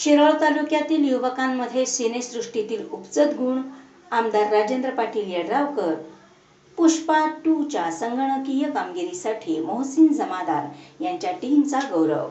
शिरोळ तालुक्यातील युवकांमध्ये सिनेसृष्टीतील उपजत गुण आमदार राजेंद्र पाटील यड्रावकर. पुष्पा टूच्या संगणकीय कामगिरीसाठी मोहसिन जमादार यांच्या टीमचा गौरव.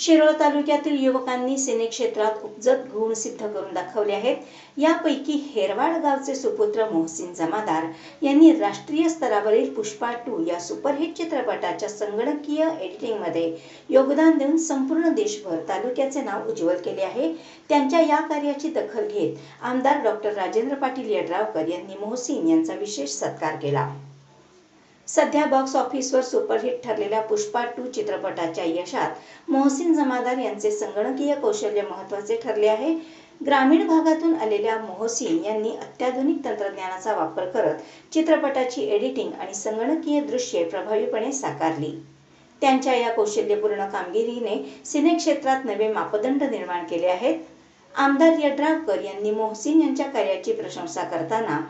शिरोळ तालुक्यातील युवकांनी सिने क्षेत्रात उपजत गुण सिद्ध करून दाखवले आहेत. यापैकी हेरवाड गावचे सुपुत्र मोहसिन जमादार यांनी राष्ट्रीय स्तरावरील पुष्पा टू या सुपरहिट चित्रपटाच्या संगणकीय एडिटिंगमध्ये योगदान देऊन संपूर्ण देशभर तालुक्याचे नाव उज्ज्वल केले आहे. त्यांच्या या कार्याची दखल घेत आमदार डॉक्टर राजेंद्र पाटील यड्रावकर यांनी मोहसिन यांचा विशेष सत्कार केला. सध्या बॉक्स ऑफिसवर सुपरहिट ठरलेल्या पुष्पा टू चित्रपटाच्या यशात मोहसिन जमादार यांचे संगणकीय कौशल्य महत्त्वाचे ठरले आहे. ग्रामीण भागातून आलेल्या मोहसिन यांनी अत्याधुनिक तंत्रज्ञानाचा वापर करत चित्रपटाची एडिटिंग आणि संगणकीय दृश्ये प्रभावीपणे साकारली. त्यांच्या या कौशल्यपूर्ण कामगिरीने सिने क्षेत्रात नवे मापदंड निर्माण केले आहेत. आमदार यड्रावकर यांनी मोहसिन यांच्या कार्याची प्रशंसा करताना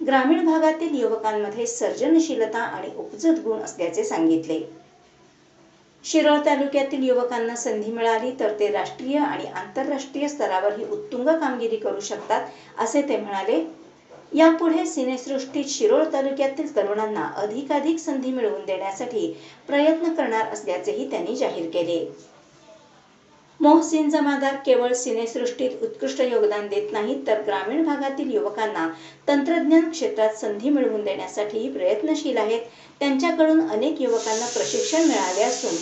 ग्रामीण भागातील युवकांमध्ये सर्जनशीलता आणि उपजत गुण असल्याचे सांगितले. शिरोळ तालुक्यातील युवकांना संधी मिळाली तर ते राष्ट्रीय आणि आंतरराष्ट्रीय स्तरावर ही उत्तुंग कामगिरी करू शकतात असे ते म्हणाले. यापुढे सिनेसृष्टीत शिरोळ तालुक्यातील तरुणांना अधिकाधिक संधी मिळवून देण्यासाठी प्रयत्न करणार असल्याचेही त्यांनी जाहीर केले. मोहसिन जमादार केवळ सिनेसृष्टीत उत्कृष्ट योगदान देत नाहीत तर ग्रामीण भागातील युवकांना तंत्रज्ञान क्षेत्रात संधी मिळवून देण्यासाठीही प्रयत्नशील आहेत. त्यांच्याकडून अनेक युवकांना प्रशिक्षण मिळाले असून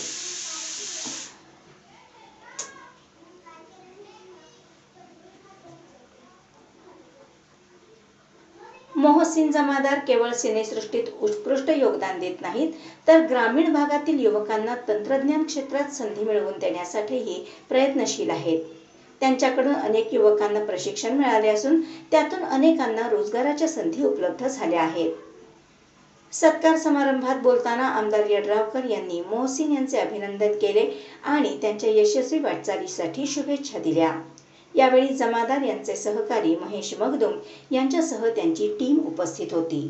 मोहसिन जमादार केवळ सिनेसृष्टीत उत्कृष्ट योगदान देत नाहीत तर ग्रामीण भागातील युवकांना तंत्रज्ञान क्षेत्रात संधी मिळवून देण्यासाठीही प्रयत्नशील आहेत. त्यांच्याकडून अनेक युवकांना प्रशिक्षण मिळाले असून त्यातून अनेकांना रोजगाराच्या संधी उपलब्ध झाल्या आहेत. सत्कार समारंभात बोलताना आमदार यड्रावकर यांनी मोहसिन यांचे अभिनंदन केले आणि त्यांच्या यशस्वी वाटचालीसाठी शुभेच्छा दिल्या. यावेळी जमादार यांचे सहकारी महेश मगदुम यांच्यासह त्यांची टीम उपस्थित होती.